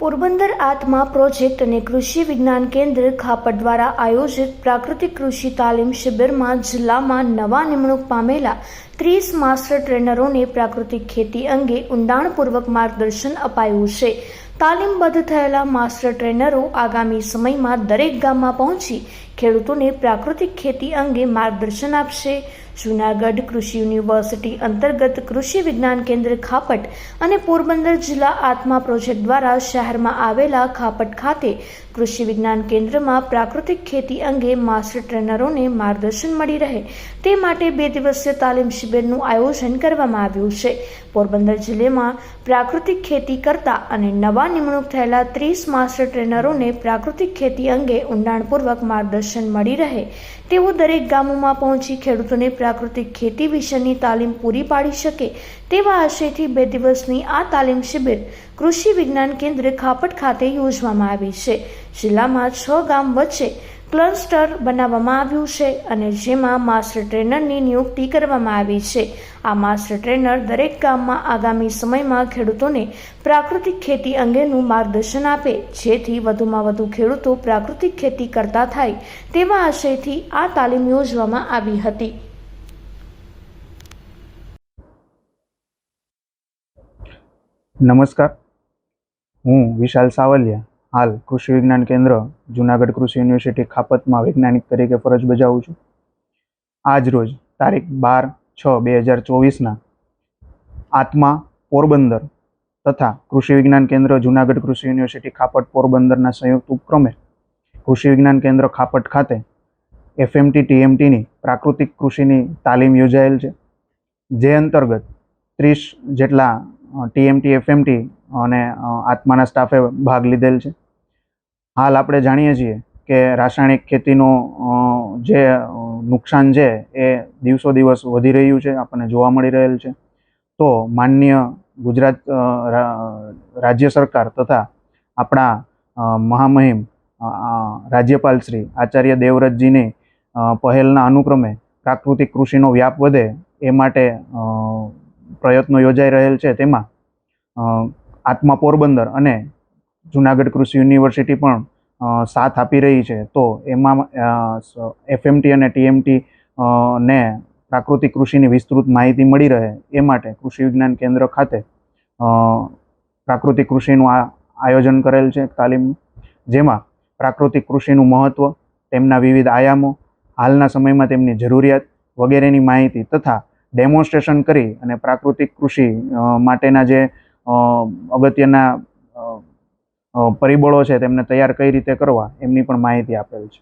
પોરબંદર આત્મા પ્રોજેક્ટ અને કૃષિ વિજ્ઞાન કેન્દ્ર ખાપટ દ્વારા આયોજિત પ્રાકૃતિક કૃષિ તાલીમ શિબિરમાં જિલ્લામાં નવા નિમણૂક પામેલા ત્રીસ માસ્ટર ટ્રેનરોને પ્રાકૃતિક ખેતી અંગે ઊંડાણપૂર્વક માર્ગદર્શન અપાયું છે. તાલીમબદ્ધ થયેલા માસ્ટર ટ્રેનરો આગામી સમયમાં દરેક ગામમાં પહોંચી ખેડૂતોને પ્રાકૃતિક ખેતી અંગે માર્ગદર્શન આપશે. જૂનાગઢ કૃષિ યુનિવર્સિટી અંતર્ગત કૃષિ વિજ્ઞાન કેન્દ્ર ખાપટ અને પોરબંદર જિલ્લા આત્મા પ્રોજેક્ટ દ્વારા શહેરમાં આવેલા ખાપટ ખાતે કૃષિ વિજ્ઞાન કેન્દ્રમાં પ્રાકૃતિક ખેતી અંગે માસ્ટર ટ્રેનરોને માર્ગદર્શન મળી રહે. તે માટે બે દિવસીય તાલીમ શિબિરનું આયોજન કરવામાં આવ્યું છે. પોરબંદર જિલ્લામાં પ્રાકૃતિક ખેતી કરતા અને નવા નિમણૂક થયેલા ત્રીસ માસ્ટર ટ્રેનરોને પ્રાકૃતિક ખેતી અંગે ઊંડાણપૂર્વક માર્ગદર્શન મળી રહે તેઓ દરેક ગામોમાં પહોંચી ખેડૂતોને પ્રાકૃતિક ખેતી વિશેની તાલીમ પૂરી પાડી શકે તેવા આશયથી બે દિવસની આ તાલીમ શિબિર કૃષિ વિજ્ઞાન કેન્દ્ર ખાપટ ખાતે યોજવામાં આવી છે. જિલ્લામાં છ ગામ વચ્ચે ક્લસ્ટર બનાવવામાં આવ્યું છે અને જેમાં માસ્ટર ટ્રેનરની નિયુક્તિ કરવામાં આવી છે. આ માસ્ટર ટ્રેનર દરેક ગામમાં આગામી સમયમાં ખેડૂતોને પ્રાકૃતિક ખેતી અંગેનું માર્ગદર્શન આપે, જેથી વધુમાં વધુ ખેડૂતો પ્રાકૃતિક ખેતી કરતા થાય તેવા આશયથી આ તાલીમ યોજવામાં આવી હતી. નમસ્કાર. હું વિશાલ સાવલિયા. હાલ કૃષિ વિજ્ઞાન કેન્દ્ર જુનાગઢ કૃષિ યુનિવર્સિટી ખાપતમાં વૈજ્ઞાનિક તરીકે ફરજ બજાવું છું. આજ રોજ તારીખ બાર છ બે હજાર ચોવીસના આત્મા પોરબંદર તથા કૃષિ વિજ્ઞાન કેન્દ્ર જુનાગઢ કૃષિ યુનિવર્સિટી ખાપટ પોરબંદરના સંયુક્ત ઉપક્રમે કૃષિ વિજ્ઞાન કેન્દ્ર ખાપટ ખાતે એફએમટી ટીએમટીની પ્રાકૃતિક કૃષિની તાલીમ યોજાયેલ છે. જે અંતર્ગત ત્રીસ જેટલા ટીએમટી, એફએમટી અને આત્માના સ્ટાફે ભાગ લીધેલ છે. હાલ આપણે જાણીએ છીએ કે રાસાયણિક ખેતીનું જે નુકસાન છે એ દિવસો દિવસ વધી રહ્યું છે, આપણને જોવા મળી રહેલ છે. તો માન્ય ગુજરાત રાજ્ય સરકાર તથા આપણા મહામહિમ રાજ્યપાલ શ્રી આચાર્ય દેવવ્રતજીની પહેલના અનુક્રમે પ્રાકૃતિક કૃષિનો વ્યાપ વધે એ માટે પ્રયત્નો યોજાઈ રહેલ છે. તેમાં આત્મા પોરબંદર અને જુનાગઢ કૃષિ યુનિવર્સિટી પણ સાથ આપી રહી છે, તો એમાં એફએમટી અને ટીએમટી ને પ્રાકૃતિક કૃષિની વિસ્તૃત માહિતી મળી રહે એ માટે કૃષિ વિજ્ઞાન કેન્દ્ર ખાતે પ્રાકૃતિક કૃષિનું આ આયોજન કરેલ છે, તાલીમ, જેમાં પ્રાકૃતિક કૃષિનું મહત્ત્વ તેમના વિવિધ આયામો, હાલના સમયમાં તેમની જરૂરિયાત વગેરેની માહિતી તથા ડેમોન્સ્ટ્રેશન કરી અને પ્રાકૃતિક કૃષિ માટેના જે અગત્યના પરિબળો છે તેમને તૈયાર કઈ રીતે કરવા એમની પણ માહિતી આપેલ છે.